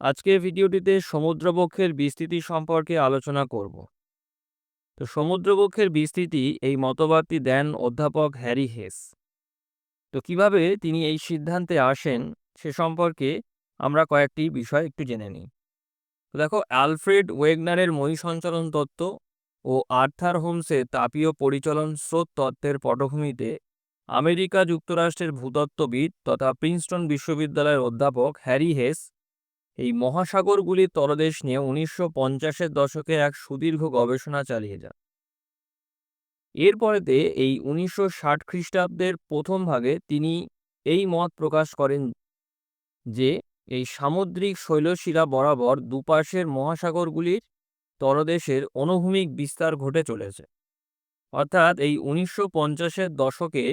আজকের ভিডিওটিতে সমুদ্রবক্ষের বিস্তৃতি সম্পর্কে আলোচনা করব। তো সমুদ্রবক্ষের বিস্তৃতি এই মতবাদটি দেন অধ্যাপক হ্যারি হেস। তো কীভাবে তিনি এই সিদ্ধান্তে আসেন সে সম্পর্কে আমরা কয়েকটি বিষয় একটু জেনে নিই। দেখো অ্যালফ্রেড ওয়েগনারের সঞ্চালন তত্ত্ব ও আর্থার হোমসের তাপীয় পরিচলন স্রোত তত্ত্বের পটভূমিতে আমেরিকা যুক্তরাষ্ট্রের ভূতত্ত্ববিদ তথা প্রিন্সটন বিশ্ববিদ্যালয়ের অধ্যাপক হ্যারি হেস এই মহাসাগরগুলির তলদেশ নিয়ে উনিশশো পঞ্চাশের দশকে এক সুদীর্ঘ গবেষণা চালিয়ে যান। এরপরেতে এই উনিশশো ষাট খ্রিস্টাব্দের প্রথম ভাগে তিনি এই মত প্রকাশ করেন যে, এই সামুদ্রিক শৈলশিরা বরাবর দুপাশের মহাসাগরগুলির তলদেশের অনুভূমিক বিস্তার ঘটে চলেছে। অর্থাৎ এই উনিশশো পঞ্চাশের দশকে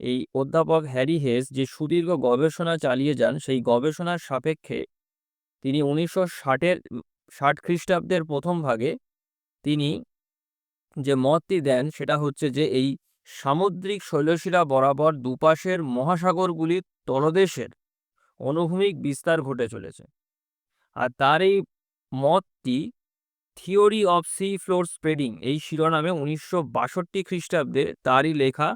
এই অধ্যাপক হ্যারি হেস যে সুদীর্ঘ গবেষণা চালিয়ে যান, সেই গবেষণার সাপেক্ষে তিনি উনিশশো ষাটের ষাট খ্রিস্টাব্দের প্রথম ভাগে তিনি যে মতটি দেন সেটা হচ্ছে যে এই সামুদ্রিক শৈলশিরা বরাবর দুপাশের মহাসাগরগুলির তলদেশের অনুভূমিক বিস্তার ঘটে চলেছে। আর তার এই মতটি theory of sea floor spreading এই শিরোনামে উনিশশো বাষট্টি খ্রিস্টাব্দে তারই লেখা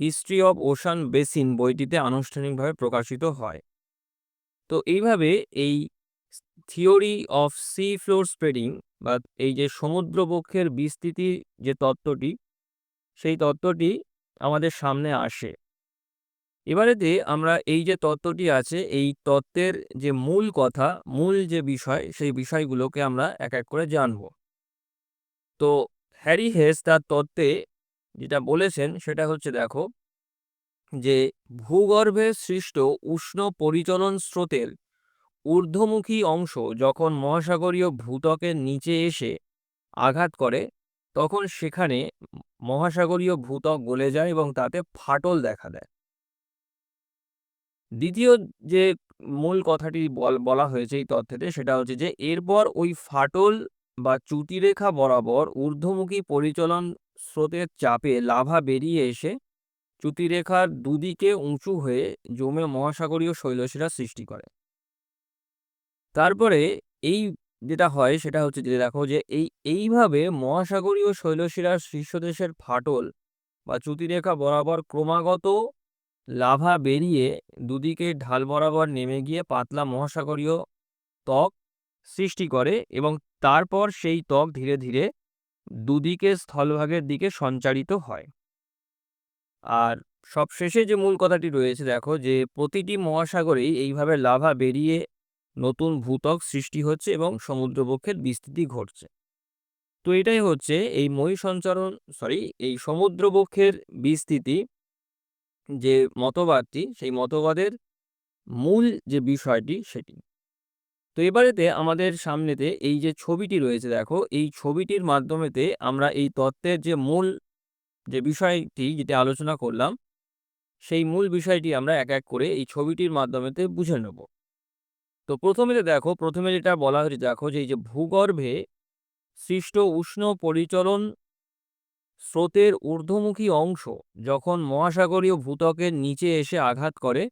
হিস্ট্রি অব ওশান বেসিন বইটিতে আনুষ্ঠানিকভাবে প্রকাশিত হয়। তো এইভাবে এই theory of sea floor spreading বা এই যে সমুদ্রবক্ষের বিস্তৃতি যে তত্ত্বটি, সেই তত্ত্বটি আমাদের সামনে আসে। এবারেতে আমরা এই যে তত্ত্বটি আছে, এই তত্ত্বের যে মূল কথা, মূল যে বিষয়, সেই বিষয়গুলোকে আমরা এক এক করে জানব। তো হ্যারি হেস তার তত্ত্বে যেটা বলেছেন, সেটা হচ্ছে দেখো যে, ভূগর্ভে সৃষ্ট উষ্ণ পরিচলন স্রোতের ঊর্ধ্বমুখী অংশ যখন মহাসাগরীয় ভূত্বকের নিচে এসে আঘাত করে, তখন সেখানে মহাসাগরীয় ভূত্বক গলে যায় এবং তাতে ফাটল দেখা দেয়। দ্বিতীয় যে মূল কথাটি বলা হয়েছে এই তথ্যেতে সেটা হচ্ছে যে, এরপর ওই ফাটল বা চ্যুতিরেখা বরাবর ঊর্ধ্বমুখী পরিচলন স্রোতের চাপে লাভা বেরিয়ে এসে চ্যুতিরেখার দুদিকে উঁচু হয়ে জমে মহাসাগরীয় শৈলশিরা সৃষ্টি করে। তারপরে এই যেটা হয় সেটা হচ্ছে যে দেখো যে এই, এইভাবে মহাসাগরীয় শৈলশিরার শীর্ষদেশের ফাটল বা চ্যুতিরেখা বরাবর ক্রমাগত লাভা বেরিয়ে দুদিকে ঢাল বরাবর নেমে গিয়ে পাতলা মহাসাগরীয় ত্বক সৃষ্টি করে এবং তারপর সেই ত্বক ধীরে ধীরে দুদিকে স্থলভাগের দিকে সঞ্চারিত হয়। আর সবশেষে যে মূল কথাটি রয়েছে দেখো যে প্রতিটি মহাসাগরেই এইভাবে লাভা বেরিয়ে নতুন ভূত্বক সৃষ্টি হচ্ছে এবং সমুদ্রবক্ষের বিস্তৃতি ঘটছে। তো এটাই হচ্ছে এই মই সঞ্চারণ সরি এই সমুদ্রবক্ষের বিস্তৃতি যে মতবাদটি, সেই মতবাদের মূল যে বিষয়টি সেটি। তো এবারেতে আমাদের সামনেতে এই যে ছবিটি রয়েছে দেখো, এই ছবিটির মাধ্যমেতে আমরা এই তত্ত্বের যে মূল যে বিষয়টি যেটা আলোচনা করলাম, সেই মূল বিষয়টি আমরা এক এক করে এই ছবিটির মাধ্যমেতে বুঝে নেব। তো প্রথমে যে দেখো, প্রথমে যেটা বলা হয়েছে, দেখো যে এই যে ভূগর্ভে সৃষ্ট উষ্ণ পরিচলন স্রোতের ঊর্ধ্বমুখী অংশ যখন মহাসাগরীয় ভূতকের নিচে এসে আঘাত করে,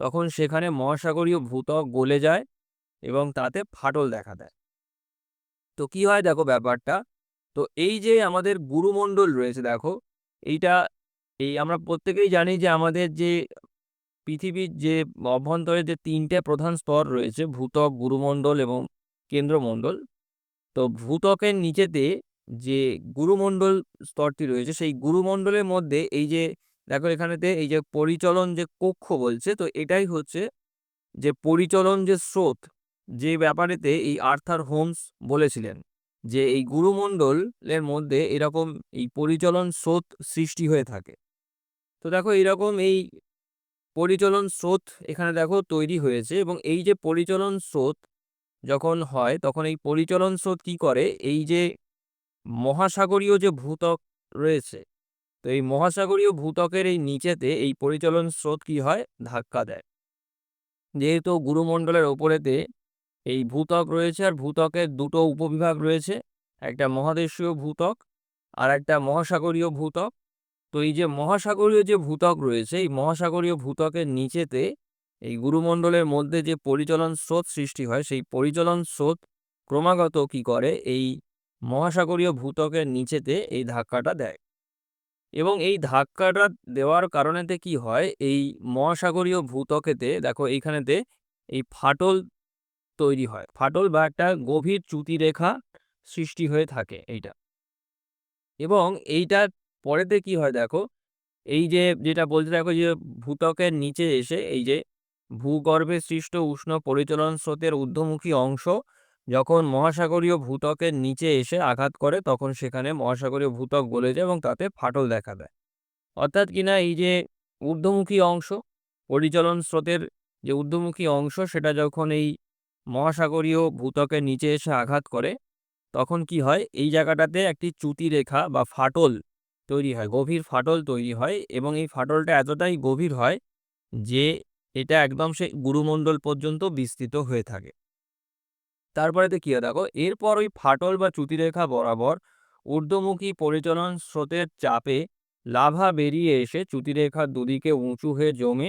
তখন সেখানে মহাসাগরীয় ভূতক গলে যায় এবং তাতে ফাটল দেখা দেয়। তো কি হয় দেখো ব্যাপারটা? তো এই যে আমাদের গুরুমণ্ডল রয়েছে দেখো, এইটা এই আমরা প্রত্যেকেই জানি যে আমাদের যে পৃথিবীর যে অভ্যন্তরে যে তিনটে প্রধান স্তর রয়েছে, ভূতক, গুরুমণ্ডল এবং কেন্দ্রমণ্ডল, তো ভূতকের নিচেতে যে গুরুমণ্ডল স্তরটি রয়েছে, সেই গুরুমণ্ডলের মধ্যে এই যে, দেখো এখানেতে এই যে পরিচলন যে কক্ষ বলছে, তো এটাই হচ্ছে যে পরিচলন যে স্রোত, যে ব্যাপারেতে এই আর্থার হোমস বলেছিলেন যে এই গুরুমণ্ডলের মধ্যে এরকম এই পরিচলন স্রোত সৃষ্টি হয়ে থাকে। তো দেখো এইরকম এই পরিচলন স্রোত এখানে দেখো তৈরি হয়েছে এবং এই যে পরিচলন স্রোত যখন হয়, তখন এই পরিচলন স্রোত কি করে? এই যে মহাসাগরীয় যে ভূতক রয়েছে, তো এই মহাসাগরীয় ভূতকের এই নিচেতে এই পরিচলন স্রোত কি হয়? ধাক্কা দেয়। যেহেতু গুরুমণ্ডলের ওপরেতে এই ভূতক রয়েছে আর ভূতকের দুটো উপবিভাগ রয়েছে, একটা মহাদেশীয় ভূতক আর একটা মহাসাগরীয় ভূতক তো এই যে মহাসাগরীয় যে ভূতক রয়েছে, এই মহাসাগরীয় ভূতকের নিচেতে এই গুরুমণ্ডলের মধ্যে যে পরিচলন স্রোত সৃষ্টি হয়, সেই পরিচলন স্রোত ক্রমাগত কি করে? এই মহাসাগরীয় ভূত্বকের নিচেতে এই ধাক্কাটা দেয়। এবং এই ধাক্কাটা দেওয়ার কারণেতে কি হয়? এই মহাসাগরীয় ভূত্বকেতে, দেখো এইখানেতে এই ফাটল তৈরি হয়। ফাটল বা একটা গভীর চ্যুতিরেখা সৃষ্টি হয়ে থাকে এইটা। এবং এইটার পরেতে কি হয় দেখো, এই যে যেটা বলতে দেখো যে ভূত্বকের নিচে এসে এই যে ভূগর্ভে সৃষ্ট উষ্ণ পরিচলন স্রোতের ঊর্ধ্বমুখী অংশ যখন মহাসাগরীয় ভূত্বকের নিচে এসে আঘাত করে তখন সেখানে মহাসাগরীয় ভূত্বক গলে যায় এবং তাতে ফাটল দেখা দেয়। অর্থাৎ কিনা এই যে ঊর্ধ্বমুখী অংশ, পরিচলন স্রোতের যে ঊর্ধ্বমুখী অংশ সেটা যখন এই মহাসাগরীয় ভূত্বকের নিচে এসে আঘাত করে তখন কি হয়, এই জায়গাটাতে একটি চ্যুতি রেখা বা ফাটল তৈরি হয়, গভীর ফাটল তৈরি হয় এবং এই ফাটলটা এতটাই গভীর হয় যে এটা একদম সে গুরুমণ্ডল পর্যন্ত বিস্তৃত হয়ে থাকে। তারপরেতে কি দেখো, এরপর ওই ফাটল বা চ্যুতিরেখা বরাবর ঊর্ধ্বমুখী পরিচলন স্রোতের চাপে লাভা বেরিয়ে এসে চ্যুতিরেখার দুদিকে উঁচু হয়ে জমে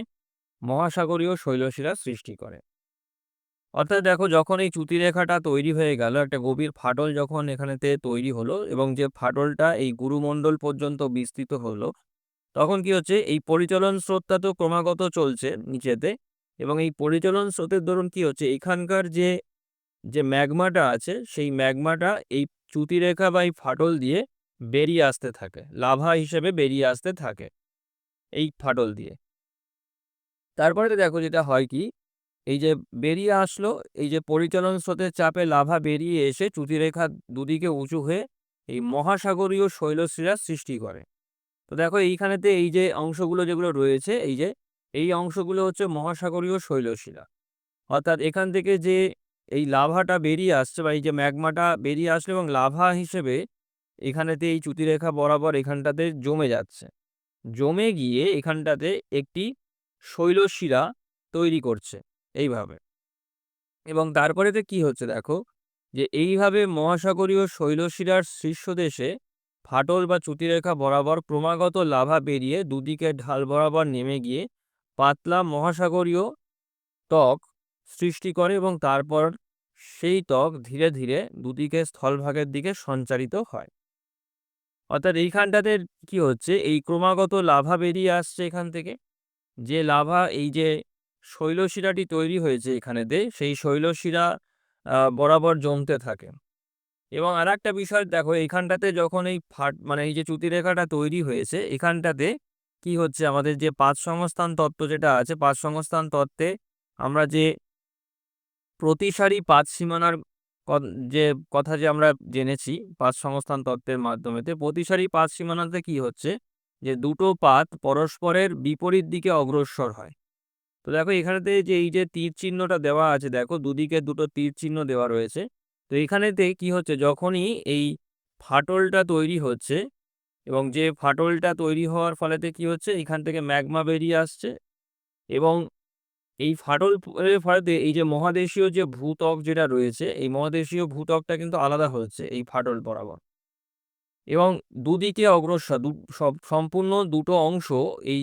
মহাসাগরীয় শৈলশিরা সৃষ্টি করে। অর্থাৎ দেখো যখন এই চ্যুতিরেখাটা তৈরি হয়ে গেল, একটা গভীর ফাটল যখন এখানেতে তৈরি হলো এবং যে ফাটলটা এই গুরুমণ্ডল পর্যন্ত বিস্তৃত হলো, তখন কি হচ্ছে, এই পরিচলন স্রোতটা তো ক্রমাগত চলছে নিচেতে এবং এই পরিচলন স্রোতের দরুন কি হচ্ছে, এখানকার যে যে ম্যাগমাটা আছে, সেই ম্যাগমাটা এই চ্যুতিরেখা বা এই ফাটল দিয়ে বেরিয়ে আসতে থাকে, লাভা হিসেবে বেরিয়ে আসতে থাকে এই ফাটল দিয়ে। তারপরে দেখো যেটা হয় কি এই যে বেরিয়ে আসলো, এই যে পরিচালন স্রোতের চাপে লাভা বেরিয়ে এসে চ্যুতিরেখা দুদিকে উঁচু হয়ে এই মহাসাগরীয় শৈলশিরা সৃষ্টি করে। তো দেখো এইখানেতে এই যে অংশগুলো যেগুলো রয়েছে, এই যে, এই অংশগুলো হচ্ছে মহাসাগরীয় শৈলশিরা অর্থাৎ এখান থেকে যে এই লাভাটা বেরিয়ে আসছে বা এই যে ম্যাগমাটা বেরিয়ে আসলো এবং লাভা হিসেবে এখানেতে এই চ্যুতিরেখা বরাবর এখানটাতে জমে যাচ্ছে। জমে গিয়ে এখানটাতে একটি শৈলশিরা তৈরি করছে। এইভাবে। এবং তারপরেতে কি হচ্ছে দেখো, যে এইভাবে মহাসাগরীয় শৈলশিরার শীর্ষদেশে ফাটল বা চ্যুতিরেখা বরাবর ক্রমাগত লাভা বেরিয়ে দুদিকে ঢাল বরাবর নেমে গিয়ে পাতলা মহাসাগরীয় ত্বক সৃষ্টি করে এবং তারপর সেই ত্বক ধীরে ধীরে দুদিকে স্থলভাগের দিকে সঞ্চারিত হয়। অর্থাৎ এইখানটাতে কি হচ্ছে, এই ক্রমাগত লাভা বেরিয়ে আসছে এখান থেকে। যে লাভা, এই যে শৈলশিরাটি তৈরি হয়েছে এখানেতে সেই শৈলশিরা বরাবর জমতে থাকে। এবং আর একটা বিষয় দেখো এইখানটাতে যখন এই ফাট মানে এই যে চ্যুতিরেখাটা তৈরি হয়েছে, এখানটাতে কি হচ্ছে, আমাদের যে পাঁচ সংস্থান তত্ত্ব যেটা আছে, পাঁচ সংস্থান তত্ত্বে আমরা যে প্রতিসারি পাঁচ সীমানার যে কথা যে আমরা জেনেছি পাঁচ সংস্থান তত্ত্বের মাধ্যমেতে, প্রতিসারি পাঁচ সীমানাতে কি হচ্ছে, যে দুটো পাত পরস্পরের বিপরীত দিকে অগ্রসর হয়। তো দেখো এখানেতে যে এই যে তীর চিহ্নটা দেওয়া আছে, দেখো দুদিকে দুটো তীর চিহ্ন দেওয়া রয়েছে। তো এখানেতে কি হচ্ছে, যখনই এই ফাটলটা তৈরি হচ্ছে এবং যে ফাটলটা তৈরি হওয়ার ফলেতে কি হচ্ছে, এখান থেকে ম্যাগমা বেরিয়ে আসছে এবং এই ফাটল ফলেতে এই যে মহাদেশীয় যে ভূত্বক যেটা রয়েছে, এই মহাদেশীয় ভূত্বকটা কিন্তু আলাদা হচ্ছে এই ফাটল বরাবর। এবং দুদিকে অগ্রসর সম্পূর্ণ দুটো অংশ এই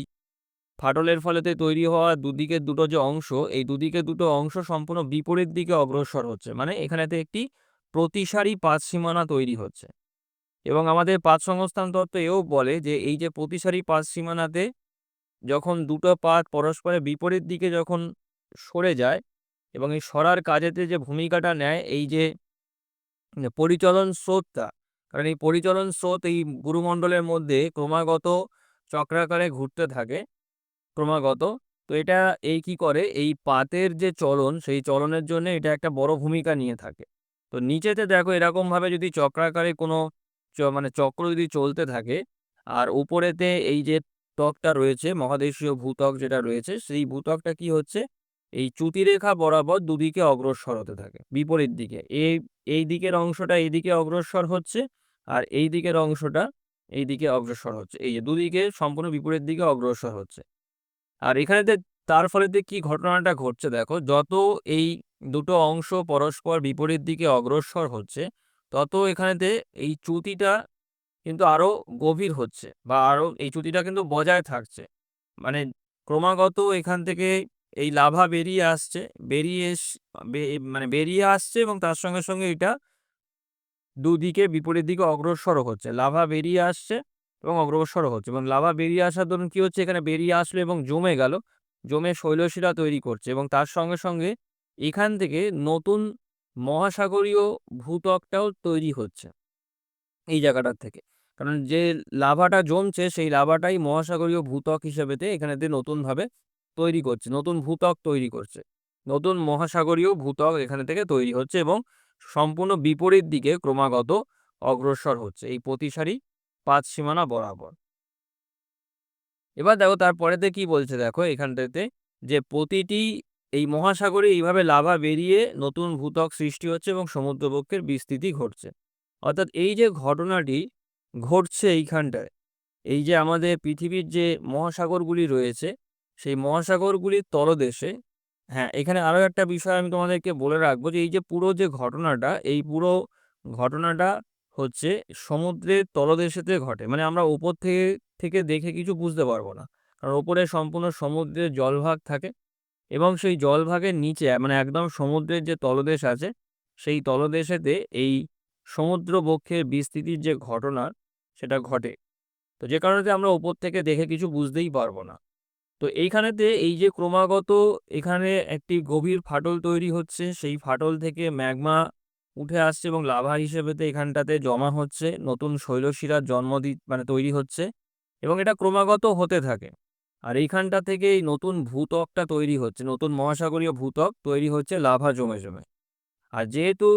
ফাটলের ফলেতে তৈরি হওয়া দুদিকের দুটো যে অংশ, এই দুদিকে দুটো অংশ সম্পূর্ণ বিপরীত দিকে অগ্রসর হচ্ছে। মানে এখানেতে একটি প্রতিসারী পাঁচ সীমানা তৈরি হচ্ছে। এবং আমাদের পাঁচ সংস্থান তত্ত্ব এও বলে যে, এই যে প্রতিসারী পাঁচ সীমানাতে যখন দুটো পাত পরস্পরের বিপরীত দিকে যখন সরে যায় এবং এই সরার কাজেতে যে ভূমিকাটা নেয়, এই যে পরিচলন স্রোতটা, কারণ এই পরিচলন স্রোত এই গুরুমণ্ডলের মধ্যে ক্রমাগত চক্রাকারে ঘুরতে থাকে। ক্রমাগত। তো এটা এই কি করে? এই পাতের যে চলন, সেই চলনের জন্য এটা একটা বড় ভূমিকা নিয়ে থাকে। তো নিচেতে দেখো এরকমভাবে যদি চক্রাকারে কোনো মানে চক্র যদি চলতে থাকে, আর উপরেতে এই যে ত্বকটা রয়েছে, মহাদেশীয় ভূত্বক যেটা রয়েছে, সেই ভূত্বকটা কি হচ্ছে? এই চ্যুতিরেখা বরাবর দুদিকে অগ্রসর হতে থাকে, বিপরীত দিকে। এই এই দিকের অংশটা এইদিকে অগ্রসর হচ্ছে, আর এই দিকের অংশটা এই দিকে অগ্রসর হচ্ছে। এই যে দুদিকে সম্পূর্ণ বিপরীত দিকে অগ্রসর হচ্ছে। আর এখানে তার ফলেতে কি ঘটনাটা ঘটছে দেখো, যত এই দুটো অংশ পরস্পর বিপরীত দিকে অগ্রসর হচ্ছে, তত এখানেতে এই চ্যুতিটা কিন্তু আরও গভীর হচ্ছে বা আরও এই চ্যুতিটা কিন্তু বজায় থাকছে। মানে ক্রমাগত এখান থেকে এই লাভা বেরিয়ে আসছে, বেরিয়ে মানে বেরিয়ে আসছে এবং তার সঙ্গে সঙ্গে এটা দুদিকে বিপরীত দিকে অগ্রসর হচ্ছে। লাভা বেরিয়ে আসছে এবং অগ্রসর হচ্ছে এবং লাভা বেরিয়ে আসার দরুন কী হচ্ছে? এখানে বেরিয়ে আসলো এবং জমে গেল। জমে শৈলশিরা তৈরি করছে এবং তার সঙ্গে সঙ্গে এখান থেকে নতুন মহাসাগরীয় ভূত্বকটাও তৈরি হচ্ছে এই জায়গাটার থেকে। কারণ যে লাভাটা জমছে সেই লাভাটাই মহাসাগরীয় ভূত্বক হিসেবেতে এখানেতে নতুনভাবে তৈরি করছে, নতুন ভূত্বক তৈরি করছে। নতুন মহাসাগরীয় ভূত্বক এখানে থেকে তৈরি হচ্ছে এবং সম্পূর্ণ বিপরীত দিকে ক্রমাগত অগ্রসর হচ্ছে। এই প্রতিসারি পাঁচ সীমানা বরাবর। এবার দেখো তারপরেতে কি বলছে দেখো এখানটাতে যে প্রতিটি এই মহাসাগরে এইভাবে লাভা বেরিয়ে নতুন ভূতক সৃষ্টি হচ্ছে এবং সমুদ্রবক্ষের বিস্তৃতি ঘটছে। অর্থাৎ এই যে ঘটনাটি ঘটছে এইখানটায়, এই যে আমাদের পৃথিবীর যে মহাসাগরগুলি রয়েছে, সেই মহাসাগরগুলির তলদেশে হ্যাঁ এখানে আরও একটা বিষয় আমি তোমাদেরকে বলে রাখব যে এই যে পুরো যে ঘটনাটা, এই পুরো ঘটনাটা হচ্ছে সমুদ্রের তলদেশেতে ঘটে। মানে আমরা ওপর থেকে থেকে দেখে কিছু বুঝতে পারব না। কারণ ওপরে সম্পূর্ণ সমুদ্রের জলভাগ থাকে এবং সেই জলভাগের নিচে মানে একদম সমুদ্রের যে তলদেশ আছে, সেই তলদেশেতে এই সমুদ্র বক্ষের বিস্তৃতির যে ঘটনা, সেটা ঘটে। তো যে কারণে আমরা ওপর থেকে দেখে কিছু বুঝতেই পারব না। তো এইখানেতে এই যে ক্রমাগত এখানে একটি গভীর ফাটল তৈরি হচ্ছে, সেই ফাটল থেকে ম্যাগমা উঠে আসছে এবং লাভা হিসেবেতে এখানটাতে জমা হচ্ছে। নতুন শৈলশিরার জন্ম দি মানে তৈরি হচ্ছে এবং এটা ক্রমাগত হতে থাকে। আর এইখানটা থেকে এই নতুন ভূত্বকটা তৈরি হচ্ছে, নতুন মহাসাগরীয় ভূত্বক তৈরি হচ্ছে লাভা জমে জমে। আর যেহেতু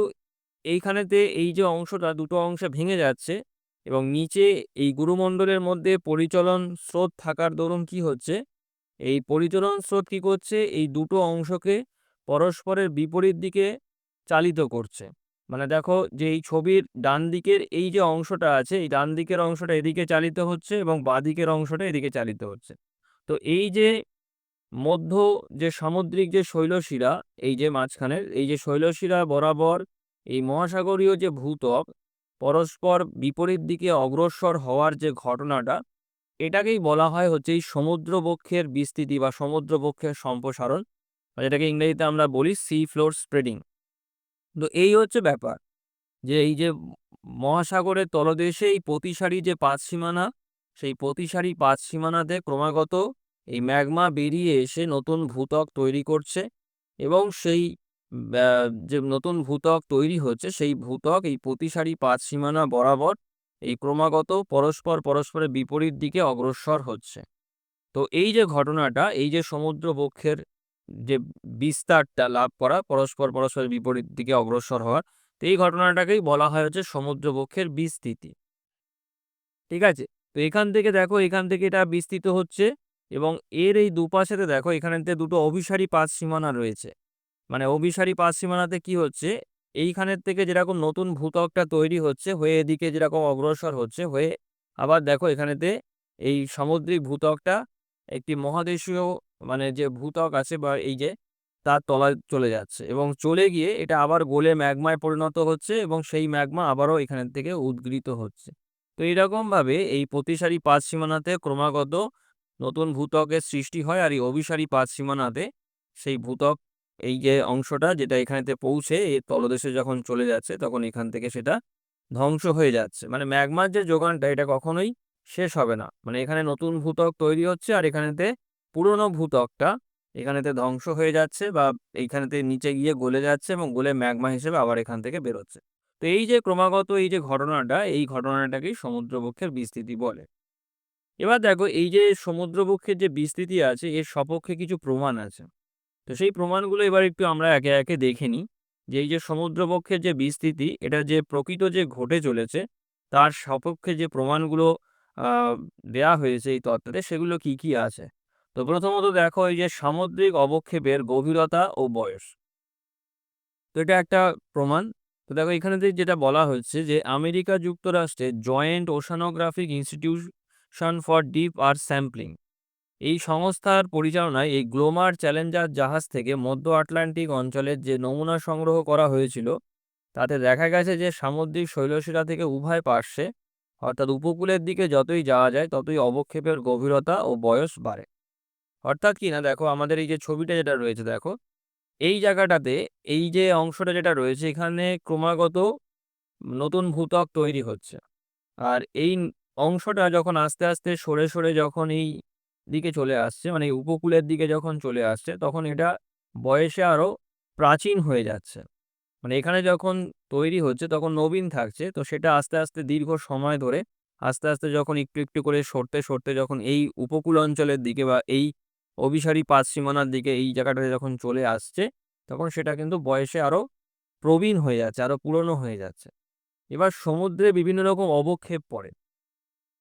এইখানেতে এই যে অংশটা, দুটো অংশে ভেঙে যাচ্ছে এবং নিচে এই গুরুমণ্ডলের মধ্যে পরিচলন স্রোত থাকার দরুন কি হচ্ছে? এই পরিচলন স্রোত কি করছে? এই দুটো অংশকে পরস্পরের বিপরীত দিকে চালিত করছে। মানে দেখো যে এই ছবির ডান দিকের এই যে অংশটা আছে, এই ডান দিকের অংশটা এদিকে চালিত হচ্ছে এবং বাঁ দিকের অংশটা এদিকে চালিত হচ্ছে। তো এই যে মধ্য যে সামুদ্রিক যে শৈলশিরা, এই যে মাঝখানের, এই যে শৈলশিরা বরাবর এই মহাসাগরীয় যে ভূত্বক পরস্পর বিপরীত দিকে অগ্রসর হওয়ার যে ঘটনাটা, এটাকেই বলা হয় হচ্ছে এই সমুদ্রবক্ষের বিস্তৃতি বা সমুদ্রবক্ষের সম্প্রসারণ যেটাকে ইংরেজিতে আমরা বলি সি ফ্লোর স্প্রেডিং তো এই হচ্ছে ব্যাপার। যে এই যে মহাসাগরের তলদেশে এই প্রতিসারি যে পাঁচ সীমানা, সেই প্রতিসারি পাঁচ সীমানাতে ক্রমাগত এই ম্যাগমা বেরিয়ে এসে নতুন ভূত্বক তৈরি করছে এবং সেই যে নতুন ভূত্বক তৈরি হচ্ছে, সেই ভূত্বক, এই প্রতিসারি পাঁচ সীমানা বরাবর এই ক্রমাগত পরস্পর পরস্পরের বিপরীত দিকে অগ্রসর হচ্ছে। তো এই যে ঘটনাটা, এই যে সমুদ্র বক্ষের যে বিস্তারটা লাভ করা, পরস্পর পরস্পরের বিপরীত দিকে অগ্রসর হওয়ার তো এই ঘটনাটাকেই বলা হয় হচ্ছে সমুদ্র বক্ষের বিস্তৃতি। ঠিক আছে? তো এখান থেকে দেখো, এখান থেকে এটা বিস্তৃত হচ্ছে এবং এর এই দুপাশেতে দেখো, এখানেতে দুটো অভিসারী পাঁচ সীমানা রয়েছে। মানে অভিসারী পাঁচ সীমানাতে কি হচ্ছে? এইখানের থেকে যেরকম নতুন ভূত্বকটা তৈরি হচ্ছে, হয়ে এদিকে যেরকম অগ্রসর হচ্ছে, হয়ে আবার দেখো এখানেতে এই সামুদ্রিক ভূত্বকটা একটি মহাদেশীয় মানে যে ভূত্বক আছে বা এই যে তার তলায় চলে যাচ্ছে এবং চলে গিয়ে এটা আবার গোলে ম্যাগমায় পরিণত হচ্ছে এবং সেই ম্যাগমা আবারও এখানের থেকে উদ্গৃত হচ্ছে। তো এইরকমভাবে এই প্রতিসারী পাঁচ সীমানাতে ক্রমাগত নতুন ভূতকের সৃষ্টি হয় আর এই অভিসারী পাঁচ সীমানাতে সেই ভূতক এই যে অংশটা যেটা এখানেতে পৌঁছে এই তলদেশে যখন চলে যাচ্ছে তখন এখান থেকে সেটা ধ্বংস হয়ে যাচ্ছে। মানে ম্যাগমার যে যোগানটা এটা কখনোই শেষ হবে না। মানে এখানে নতুন ভূতক তৈরি হচ্ছে আর এখানেতে পুরনো ভূত্বকটা এখানেতে ধ্বংস হয়ে যাচ্ছে বা এইখানেতে নিচে গিয়ে গলে যাচ্ছে এবং গলে ম্যাগমা হিসেবে আবার এখান থেকে বেরোচ্ছে। তো এই যে ক্রমাগত এই যে ঘটনাটা, এই ঘটনাটাকেই সমুদ্রবক্ষের বিস্তৃতি বলে। এবার দেখো, এই যে সমুদ্রবক্ষের যে বিস্তৃতি আছে, এর সপক্ষে কিছু প্রমাণ আছে। তো সেই প্রমাণগুলো এবার একটু আমরা একে একে দেখে নিই। যে এই যে সমুদ্রবক্ষের যে বিস্তৃতি, এটা যে প্রকৃত যে ঘটে চলেছে, তার সপক্ষে যে প্রমাণগুলো দেয়া হয়েছে এই তত্ত্বতে সেগুলো কি কি আছে? তো প্রথমত দেখো এই যে সামুদ্রিক অবক্ষেপের গভীরতা ও বয়স। তো এটা একটা প্রমাণ। তো দেখো এখানে যেটা বলা হচ্ছে যে আমেরিকা যুক্তরাষ্ট্রে joint oceanographic institution for deep earth sampling. এই সংস্থার পরিচালনায় এই গ্লোমার চ্যালেঞ্জার জাহাজ থেকে মধ্য আটলান্টিক অঞ্চলের যে নমুনা সংগ্রহ করা হয়েছিল, তাতে দেখা গেছে যে সামুদ্রিক শৈলশিরা থেকে উভয় পার্শ্বে, অর্থাৎ উপকূলের দিকে যতই যাওয়া যায়, ততই অবক্ষেপের গভীরতা ও বয়স বাড়ে। অর্থাৎ কি না দেখো আমাদের এই যে ছবিটা যেটা রয়েছে দেখো, এই জায়গাটাতে এই যে অংশটা যেটা রয়েছে এখানে ক্রমাগত নতুন ভূতক তৈরি হচ্ছে। আর এই অংশটা যখন আস্তে আস্তে সরে সরে যখন এই দিকে চলে আসছে মানে উপকূলের দিকে যখন চলে আসছে, তখন এটা বয়সে আরও প্রাচীন হয়ে যাচ্ছে। মানে এখানে যখন তৈরি হচ্ছে তখন নবীন থাকছে, তো সেটা আস্তে আস্তে দীর্ঘ সময় ধরে আস্তে আস্তে যখন একটু একটু করে সরতে সরতে যখন এই উপকূল অঞ্চলের দিকে বা এই অভিসারী পাঁচ সীমানার দিকে এই জায়গাটাতে যখন চলে আসছে তখন সেটা কিন্তু বয়সে আরও প্রবীণ হয়ে যাচ্ছে আরও পুরনো হয়ে যাচ্ছে। এবার সমুদ্রে বিভিন্ন রকম অবক্ষেপ পড়ে।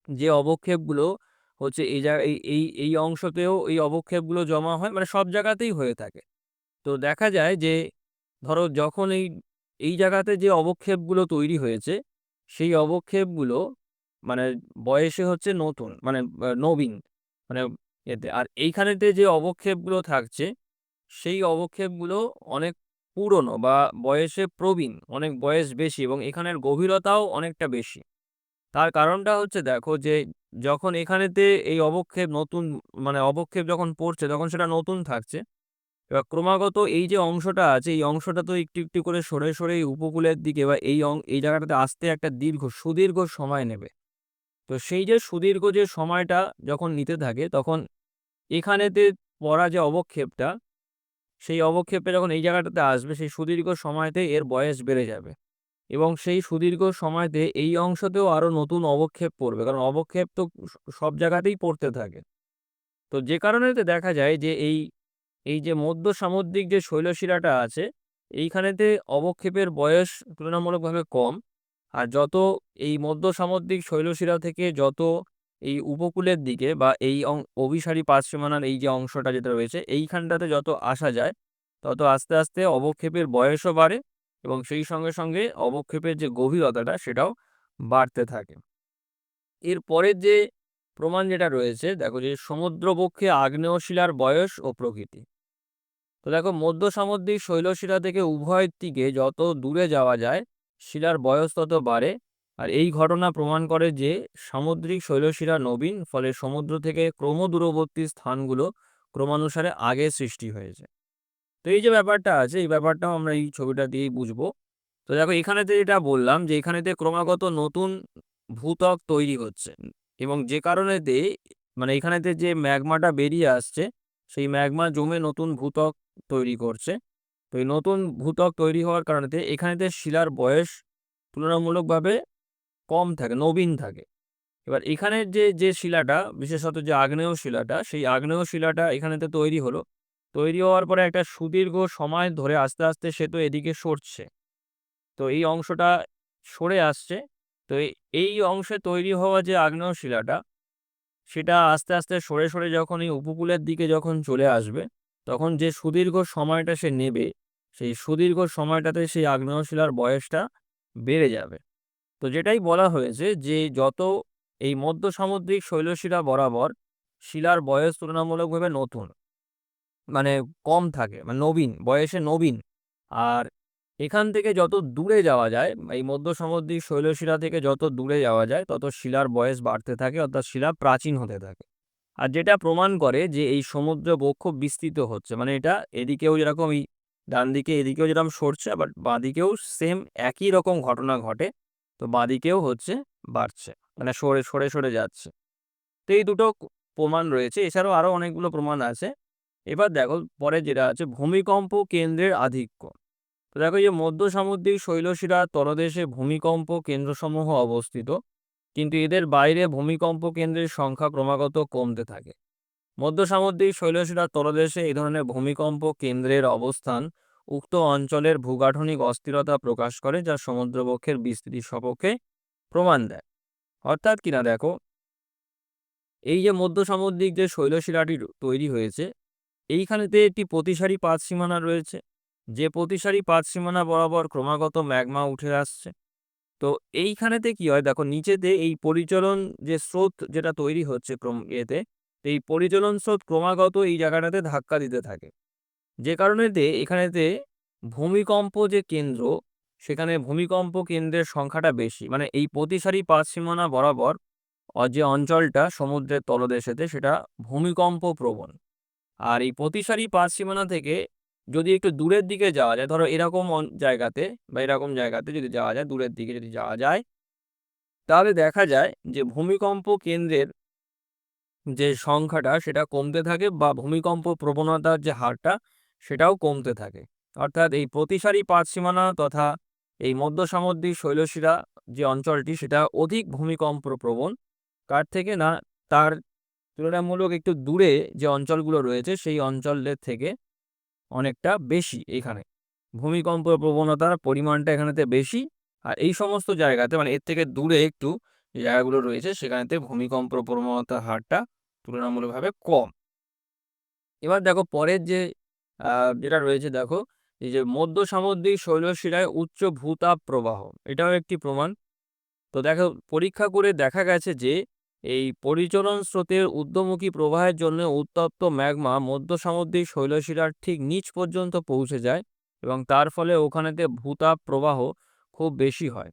যে অবক্ষেপগুলো হচ্ছে এই জায়গা এই এই এই অংশতেও এই অবক্ষেপগুলো জমা হয় মানে সব জায়গাতেই হয়ে থাকে। তো দেখা যায় যে ধরো যখন এই এই জায়গাতে যে অবক্ষেপগুলো তৈরি হয়েছে সেই অবক্ষেপগুলো মানে বয়সে হচ্ছে নতুন মানে নবীন মানে এতে। আর এইখানেতে যে অবক্ষেপগুলো থাকছে, সেই অবক্ষেপগুলো অনেক পুরনো বা বয়সে প্রবীণ, অনেক বয়স বেশি এবং এখানের গভীরতাও অনেকটা বেশি। তার কারণটা হচ্ছে দেখো যে, যখন এখানেতে এই অবক্ষেপ নতুন মানে অবক্ষেপ যখন পড়ছে, তখন সেটা নতুন থাকছে। এবার ক্রমাগত এই যে অংশটা আছে, এই অংশটা তো একটু একটু করে সরে সরে উপকূলের দিকে বা এই এই জায়গাটাতে আসতে একটা দীর্ঘ, সুদীর্ঘ সময় নেবে। তো সেই যে সুদীর্ঘ যে সময়টা যখন নিতে থাকে, তখন এখানেতে পড়া যে অবক্ষেপটা, সেই অবক্ষেপে যখন এই জায়গাটাতে আসবে, সেই সুদীর্ঘ সময়তে এর বয়স বেড়ে যাবে। এবং সেই সুদীর্ঘ সময়তে এই অংশতেও আরও নতুন অবক্ষেপ পড়বে, কারণ অবক্ষেপ তো সব জায়গাতেই পড়তে থাকে। তো যে কারণেতে দেখা যায় যে এই এই যে মধ্য সামুদ্রিক যে শৈলশিরাটা আছে, এইখানেতে অবক্ষেপের বয়স তুলনামূলকভাবে কম। আর যত এই মধ্য সামুদ্রিক শৈলশিরা থেকে যত এই উপকূলের দিকে বা এই অভিসারী পাঁচ সীমানার এই যে অংশটা যেটা রয়েছে, এইখানটাতে যত আসা যায়, তত আস্তে আস্তে অবক্ষেপের বয়সও বাড়ে এবং সেই সঙ্গে সঙ্গে অবক্ষেপের যে গভীরতাটা সেটাও বাড়তে থাকে। এর পরের যে প্রমাণ যেটা রয়েছে, দেখো যে সমুদ্রবক্ষে আগ্নেয় শিলার বয়স ও প্রকৃতি। তো দেখো মধ্য সামুদ্রিক শৈলশিরা থেকে উভয়ের দিকে যত দূরে যাওয়া যায় শিলার বয়স তত বাড়ে, আর এই ঘটনা প্রমাণ করে যে সামুদ্রিক শৈলশিরা নবীন, ফলে সমুদ্র থেকে ক্রম দূরবর্তী স্থানগুলো ক্রমানুসারে আগে সৃষ্টি হয়েছে। তো এই যে ব্যাপারটা আছে, এই ব্যাপারটাও আমরা এই ছবিটা দিয়েই বুঝব। তো দেখো, এখানেতে যেটা বললাম যে এখানেতে ক্রমাগত নতুন ভূত্বক তৈরি হচ্ছে, এবং যে কারণেতে মানে এখানেতে যে ম্যাগমাটা বেরিয়ে আসছে, সেই ম্যাগমা জমে নতুন ভূত্বক তৈরি করছে। তো এই নতুন ভূত্বক তৈরি হওয়ার কারণেতে এখানেতে শিলার বয়স তুলনামূলকভাবে কম থাকে, নবীন থাকে। এবার এখানের যে যে শিলাটা, বিশেষত যে আগ্নেয় শিলাটা, সেই আগ্নেয় শিলাটা এখানেতে তৈরি হলো। তৈরি হওয়ার পরে একটা সুদীর্ঘ সময় ধরে আস্তে আস্তে সে তো এদিকে সরছে। তো এই অংশটা সরে আসছে। তো এই- এই অংশে তৈরি হওয়া যে আগ্নেয় শিলাটা, সেটা আস্তে আস্তে সরে সরে যখন এই উপকূলের দিকে যখন চলে আসবে, তখন যে সুদীর্ঘ সময়টা সে নেবে সেই সুদীর্ঘ সময়টাতে সেই আগ্নেয় শিলার বয়সটা বেড়ে যাবে। তো যেটাই বলা হয়েছে যে যত এই মধ্য সামুদ্রিক শৈলশিরা বরাবর শিলার বয়স তুলনামূলকভাবে নতুন মানে কম থাকে মানে নবীন, বয়সে নবীন, আর এখান থেকে যত দূরে যাওয়া যায়, এই মধ্য সামুদ্রিক শৈলশিলা থেকে যত দূরে যাওয়া যায়, তত শিলার বয়স বাড়তে থাকে, অর্থাৎ শিলা প্রাচীন হতে থাকে। আর যেটা প্রমাণ করে যে এই সমুদ্র বক্ষ বিস্তৃত হচ্ছে মানে এটা এদিকেও যেরকম এই ডান দিকে এদিকেও যেরকম সরছে, আবার বাঁদিকেও সেম একই রকম ঘটনা ঘটে, তো বাঁদিকেও হচ্ছে বাড়ছে মানে সরে সরে সরে যাচ্ছে। তো এই দুটো প্রমাণ রয়েছে, এছাড়াও আরও অনেকগুলো প্রমাণ আছে। এবার দেখো, পরে যেটা আছে, ভূমিকম্প কেন্দ্রের আধিক্য। তো দেখো যে মধ্য সামুদ্রিক শৈলশিরা তলদেশে ভূমিকম্প কেন্দ্রসমূহ অবস্থিত, কিন্তু এদের বাইরে ভূমিকম্প কেন্দ্রের সংখ্যা ক্রমাগত কমতে থাকে। মধ্য সামুদ্রিক শৈলশিরার তলদেশে এই ধরনের ভূমিকম্প কেন্দ্রের অবস্থান উক্ত অঞ্চলের ভূগাঠনিক অস্থিরতা প্রকাশ করে, যা সমুদ্রবক্ষের বিস্তৃতির সপক্ষে প্রমাণ দেয়। অর্থাৎ কিনা দেখো, এই যে মধ্য সামুদ্রিক যে শৈলশিলাটি তৈরি হয়েছে, এইখানেতে একটি প্রতিসারী পাত সীমানা রয়েছে। যে প্রতিসারী পাত সীমানা বরাবর ক্রমাগত ম্যাগমা উঠে আসছে। তো এইখানেতে কি হয়, দেখো, নিচেতে এই পরিচলন যে স্রোত যেটা তৈরি হচ্ছে ক্রম, এতে এই পরিচলন স্রোত ক্রমাগত এই জায়গাটাতে ধাক্কা দিতে থাকে। যে কারণেতে এখানেতে ভূমিকম্প যে কেন্দ্র, সেখানে ভূমিকম্প কেন্দ্রের সংখ্যাটা বেশি। মানে এই প্রতিসারী পাত সীমানা বরাবর যে অঞ্চলটা সমুদ্রের তলদেশেতে, সেটা ভূমিকম্প প্রবণ। আর এই প্রতিসারি পাঁচ সীমানা থেকে যদি একটু দূরের দিকে যাওয়া যায়, ধরো এরকম জায়গাতে বা এরকম জায়গাতে যদি যাওয়া যায়, দূরের দিকে যদি যাওয়া যায়, তাহলে দেখা যায় যে ভূমিকম্প কেন্দ্রের যে সংখ্যাটা সেটা কমতে থাকে বা ভূমিকম্প প্রবণতার যে হারটা সেটাও কমতে থাকে। অর্থাৎ এই প্রতিসারি পাঁচ সীমানা তথা এই মধ্য সামুদ্রিক শৈলশিরা যে অঞ্চলটি সেটা অধিক ভূমিকম্প প্রবণ কার থেকে না, তার তুলনামূলক একটু দূরে যে অঞ্চলগুলো রয়েছে সেই অঞ্চলের থেকে অনেকটা বেশি এখানে। ভূমিকম্প প্রবণতার পরিমাণটা এখানেতে বেশি, আর এই সমস্ত জায়গাতে মানে এর থেকে দূরে একটু জায়গাগুলো রয়েছে, সেখানেতে ভূমিকম্প প্রবণতার হারটা তুলনামূলকভাবে কম। এবার দেখো পরের যে যেটা রয়েছে দেখো, এই যে মধ্য সামুদ্রিক শৈলশিরায় উচ্চ ভূতাপ প্রবাহ, এটাও একটি প্রমাণ। তো দেখো, পরীক্ষা করে দেখা গেছে যে, এই পরিচলন স্রোতের ঊর্ধ্বমুখী প্রবাহের জন্য উত্তপ্ত ম্যাগমা মধ্য সামুদ্রিক শৈলশিরার ঠিক নিচ পর্যন্ত পৌঁছে যায় এবং তার ফলে ওখানেতে ভূতাপ প্রবাহ খুব বেশি হয়।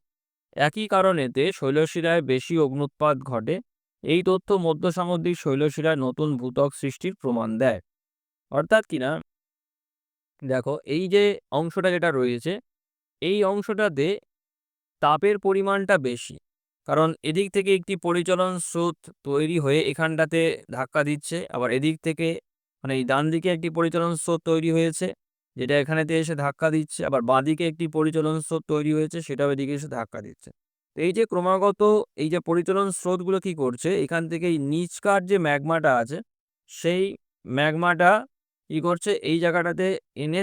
একই কারণেতে শৈলশিরায় বেশি অগ্নুৎপাত ঘটে। এই তথ্য মধ্য সামুদ্রিক শৈলশিরায় নতুন ভূতক সৃষ্টির প্রমাণ দেয়। অর্থাৎ কিনা দেখো, এই যে অংশটা যেটা রয়েছে, এই অংশটাতে তাপের পরিমাণটা বেশি। কারণ এদিক থেকে একটি পরিচলন স্রোত তৈরি হয়ে এখানটাতে ধাক্কা দিচ্ছে, আবার এদিক থেকে মানে এই ডান দিকে একটি পরিচলন স্রোত তৈরি হয়েছে। যেটা এখানেতে এসে ধাক্কা দিচ্ছে। আবার বাঁদিকে একটি পরিচলন স্রোত তৈরি হয়েছে সেটাও এদিকে এসে ধাক্কা দিচ্ছে। তো এই যে ক্রমাগত এই যে পরিচলন স্রোতগুলো কি করছে এখান থেকে এই নিচকার যে ম্যাগমাটা আছে সেই ম্যাগমাটা কি করছে এই জায়গাটাতে এনে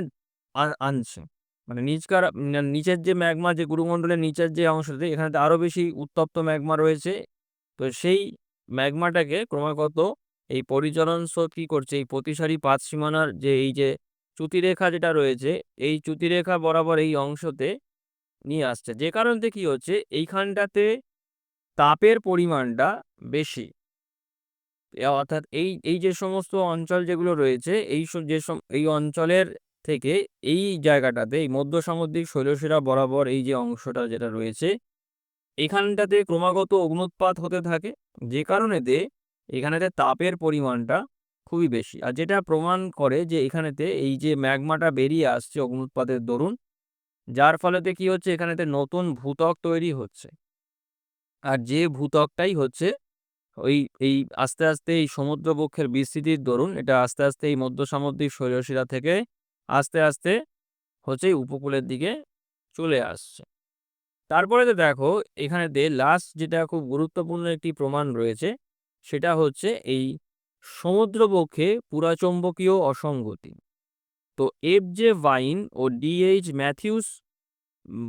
আনছে। মানে নিচকার উম, নিচের যে ম্যাগমা যে গুরুমণ্ডলের নিচের যে অংশতে এখানে আরও বেশি উত্তপ্ত ম্যাগমা রয়েছে। তো সেই ম্যাগমাটাকে ক্রমাগত এই পরিচলন স্রোত কী করছে এই প্রতিসারী পাঁচ সীমানার যে এই যে চ্যুতিরেখা যেটা রয়েছে, এই চ্যুতিরেখা বরাবর এই অংশতে নিয়ে আসছে। যে কারণতে কি হচ্ছে, এইখানটাতে তাপের পরিমাণটা বেশি। অর্থাৎ এই এই যে সমস্ত অঞ্চল যেগুলো রয়েছে, এই যে এই অঞ্চলের থেকে এই জায়গাটাতে, এই মধ্য সামুদ্রিক শৈলশিরা বরাবর এই যে অংশটা যেটা রয়েছে, এখানটাতে ক্রমাগত অগ্নুৎপাত হতে থাকে। যে কারণেতে এখানেতে তাপের পরিমাণটা খুবই বেশি। আর যেটা প্রমাণ করে যে এখানেতে এই যে ম্যাগমাটা বেরিয়ে আসছে অগ্নুৎপাতের দরুন, যার ফলেতে কি হচ্ছে? এখানেতে নতুন ভূত্বক তৈরি হচ্ছে। আর যে ভূত্বকটাই হচ্ছে, ওই, এই আস্তে আস্তে এই সমুদ্রবক্ষের বিস্তৃতির দরুন, এটা আস্তে আস্তে এই মধ্য সামুদ্রিক শৈলশিরা থেকে আস্তে আস্তে হচ্ছে উপকূলের দিকে চলে আসছে। তারপরে তো দেখো, এখানেতে লাস্ট যেটা খুব গুরুত্বপূর্ণ একটি প্রমাণ রয়েছে, সেটা হচ্ছে এই সমুদ্রবক্ষে পুরাচম্বকীয় অসঙ্গতি। তো এফ জে ভাইন ও ডিএইচ ম্যাথিউস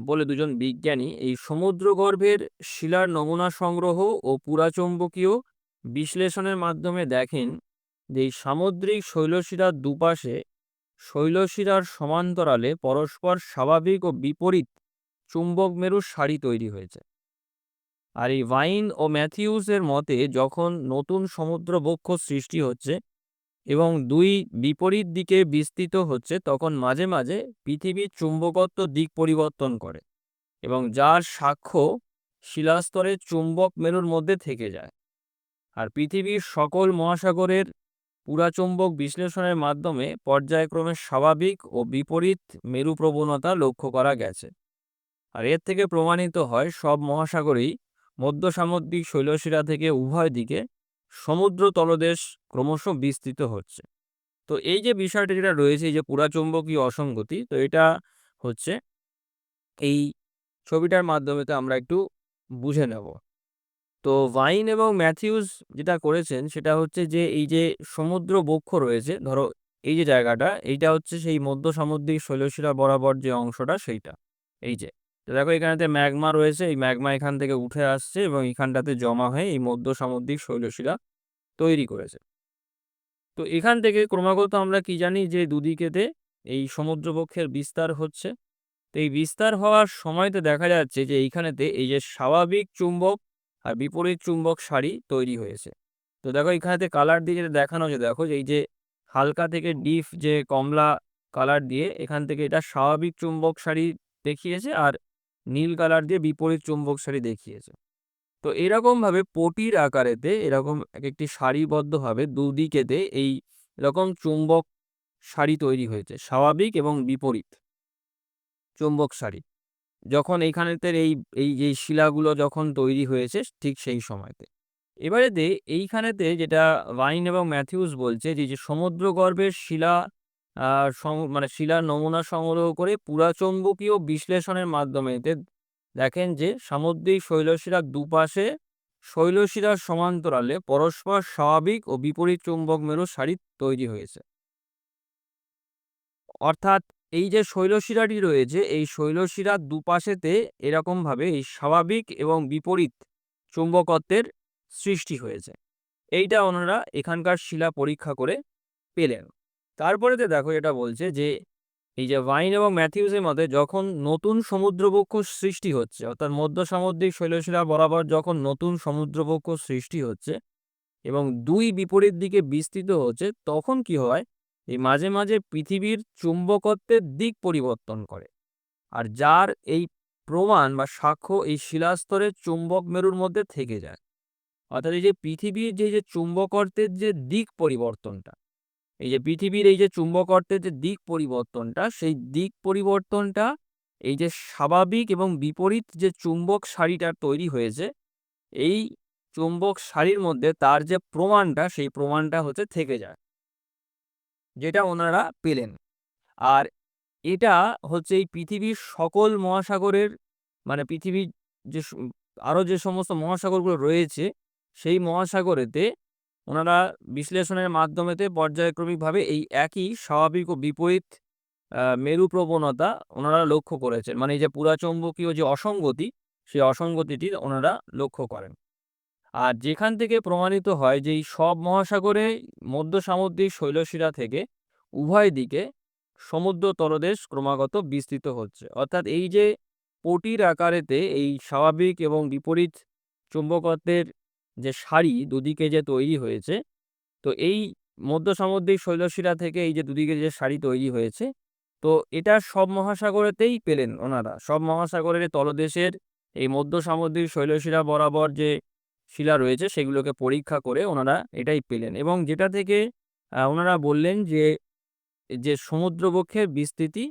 বলে দুজন বিজ্ঞানী এই সমুদ্রগর্ভের শিলার নমুনা সংগ্রহ ও পুরাচম্বকীয় বিশ্লেষণের মাধ্যমে দেখেন যে এই সামুদ্রিক শৈলশিরার দুপাশে শৈলশিরার সমান্তরালে পরস্পর স্বাভাবিক ও বিপরীত চুম্বক মেরুর সারি তৈরি হয়েছে। আর এই ভাইন ও ম্যাথিউসের মতে যখন নতুন সমুদ্রবক্ষ সৃষ্টি হচ্ছে এবং দুই বিপরীত দিকে বিস্তৃত হচ্ছে, তখন মাঝে মাঝে পৃথিবীর চুম্বকত্ব দিক পরিবর্তন করে এবং যার সাক্ষ্য শিলাস্তরের চুম্বক মেরুর মধ্যে থেকে যায়। আর পৃথিবীর সকল মহাসাগরের পুরাচুম্বক বিশ্লেষণের মাধ্যমে পর্যায়ক্রমে স্বাভাবিক ও বিপরীত মেরু প্রবণতা লক্ষ্য করা গেছে। আর এর থেকে প্রমাণিত হয়, সব মহাসাগরেই মধ্য সামুদ্রিক শৈলশিরা থেকে উভয় দিকে সমুদ্র তলদেশ ক্রমশ বিস্তৃত হচ্ছে। তো এই যে বিষয়টা যেটা রয়েছে, এই যে পুরাচুম্বকীয় অসঙ্গতি, তো এটা হচ্ছে এই ছবিটার মাধ্যমে তো আমরা একটু বুঝে নেব। তো ভাইন এবং ম্যাথিউস যেটা করেছেন, সেটা হচ্ছে যে এই যে সমুদ্র বক্ষ রয়েছে, ধরো এই যে জায়গাটা, এইটা হচ্ছে সেই মধ্য সামুদ্রিক শৈলশিরা বরাবর যে অংশটা, সেইটা। এই যে তো দেখো এখানেতে ম্যাগমা রয়েছে, এই ম্যাগমা এখান থেকে উঠে আসছে এবং এখানটাতে জমা হয়ে এই মধ্য সামুদ্রিক শৈলশিরা তৈরি করেছে। তো এখান থেকে ক্রমাগত আমরা কি জানি যে দুদিকেতে এই সমুদ্রবক্ষের বিস্তার হচ্ছে। তো এই বিস্তার হওয়ার সময়তে দেখা যাচ্ছে যে এইখানেতে এই যে স্বাভাবিক চুম্বক আর বিপরীত চুম্বক সারি তৈরি হয়েছে। তো দেখো এখানেতে কালার দিয়ে যেটা দেখানো হয়েছে, দেখো এই যে হালকা থেকে ডিপ যে কমলা কালার দিয়ে এখান থেকে এটা স্বাভাবিক চুম্বক সারি দেখিয়েছে আর নীল কালার দিয়ে বিপরীত চুম্বক সারি দেখিয়েছে। তো এরকমভাবে পটির আকারেতে, এরকম এক একটি সারিবদ্ধভাবে দুদিকেতে এই রকম চুম্বক সারি তৈরি হয়েছে, স্বাভাবিক এবং বিপরীত চুম্বক সারি। যখন এইখানেতে এই এই যে শিলাগুলো যখন তৈরি হয়েছে ঠিক সেই সময়তে। এবারেতে এইখানেতে যেটা ওয়াইন এবং ম্যাথিউস বলছে যে যে সমুদ্রগর্ভের শিলা মানে শিলার নমুনা সংগ্রহ করে পুরাচৌম্বকীয় বিশ্লেষণের মাধ্যমে দেখেন যে সামুদ্রিক শৈলশিলার দুপাশে শৈলশিলার সমান্তরালে পরস্পর স্বাভাবিক ও বিপরীত চুম্বক মেরু সারি তৈরি হয়েছে। অর্থাৎ এই যে শৈলশিরাটি রয়েছে, এই শৈলশিরার দুপাশেতে এরকমভাবে এই স্বাভাবিক এবং বিপরীত চুম্বকত্বের সৃষ্টি হয়েছে। এইটা ওনারা এখানকার শিলা পরীক্ষা করে পেলেন। তারপরেতে দেখো এটা বলছে যে, এই যে ওয়াইন এবং ম্যাথিউসের মতে যখন নতুন সমুদ্রবক্ষ সৃষ্টি হচ্ছে, অর্থাৎ মধ্য সামুদ্রিক শৈলশিলা বরাবর যখন নতুন সমুদ্রবক্ষ সৃষ্টি হচ্ছে এবং দুই বিপরীত দিকে বিস্তৃত হচ্ছে, তখন কি হয়? এই মাঝে মাঝে পৃথিবীর চুম্বকত্বের দিক পরিবর্তন করে। আর যার এই প্রমাণ বা সাক্ষ্য এই শিলাস্তরের চুম্বক মেরুর মধ্যে থেকে যায়। অর্থাৎ এই যে পৃথিবীর যে যে চুম্বকত্বের যে দিক পরিবর্তনটা এই যে পৃথিবীর এই যে চুম্বকত্বের যে দিক পরিবর্তনটা, সেই দিক পরিবর্তনটা, এই যে স্বাভাবিক এবং বিপরীত যে চুম্বক সারিটা তৈরি হয়েছে, এই চুম্বক সারির মধ্যে তার যে প্রমাণটা, সেই প্রমাণটা হচ্ছে থেকে যায়, যেটা ওনারা পেলেন। আর এটা হচ্ছে এই পৃথিবীর সকল মহাসাগরের মানে পৃথিবীর যে আরও যে সমস্ত মহাসাগরগুলো রয়েছে, সেই মহাসাগরেতে ওনারা বিশ্লেষণের মাধ্যমেতে পর্যায়ক্রমিকভাবে এই একই স্বাভাবিক ও বিপরীত মেরু প্রবণতা ওনারা লক্ষ্য করেছেন। মানে এই যে পুরাচৌম্বকীয় যে অসঙ্গতি, সেই অসঙ্গতিটি ওনারা লক্ষ্য করেন। আর যেখান থেকে প্রমাণিত হয় যে এই সব মহাসাগরে মধ্য সামুদ্রিক শৈলশিরা থেকে উভয় দিকে সমুদ্র তলদেশ ক্রমাগত বিস্তৃত হচ্ছে। অর্থাৎ এই যে পটির আকারেতে এই স্বাভাবিক এবং বিপরীত চুম্বকত্বের যে সারি দুদিকে যে তৈরি হয়েছে, তো এই মধ্য সামুদ্রিক শৈলশিরা থেকে এই যে দুদিকে যে সারি তৈরি হয়েছে, তো এটা সব মহাসাগরেতেই পেলেন ওনারা। সব মহাসাগরের তলদেশের এই মধ্য সামুদ্রিক শৈলশিরা বরাবর যে শিলা রয়েছে, সেগুলোকে পরীক্ষা করে ওনারা এটাই পেলেন। এবং যেটা থেকে ওনারা বললেন যে যে সমুদ্রবক্ষের বিস্তৃতি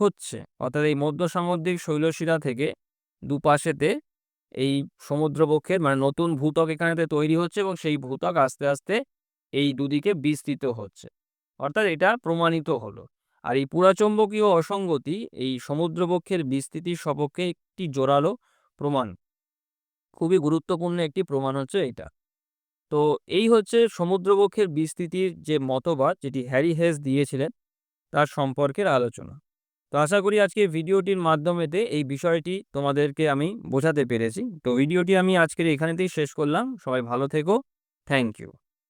হচ্ছে, অর্থাৎ এই মধ্য সামুদ্রিক শৈলশিরা থেকে দুপাশেতে এই সমুদ্রবক্ষের মানে নতুন ভূত্বক এখানেতে তৈরি হচ্ছে এবং সেই ভূত্বক আস্তে আস্তে এই দুদিকে বিস্তৃত হচ্ছে। অর্থাৎ এটা প্রমাণিত হলো। আর এই পুরাচৌম্বকীয় অসঙ্গতি এই সমুদ্রবক্ষের বিস্তৃতির সপক্ষে একটি জোরালো প্রমাণ। খুবই গুরুত্বপূর্ণ একটি প্রমাণ হচ্ছে এটা। তো এই হচ্ছে সমুদ্রবক্ষের বিস্তৃতির যে মতবাদ যেটি হ্যারি হেস দিয়েছিলেন তার সম্পর্কের আলোচনা। তো আশা করি আজকে ভিডিওটির মাধ্যমেতে এই বিষয়টি তোমাদেরকে আমি বোঝাতে পেরেছি। তো ভিডিওটি আমি আজকের এখানেতেই শেষ করলাম। সবাই ভালো থেকো। Thank you.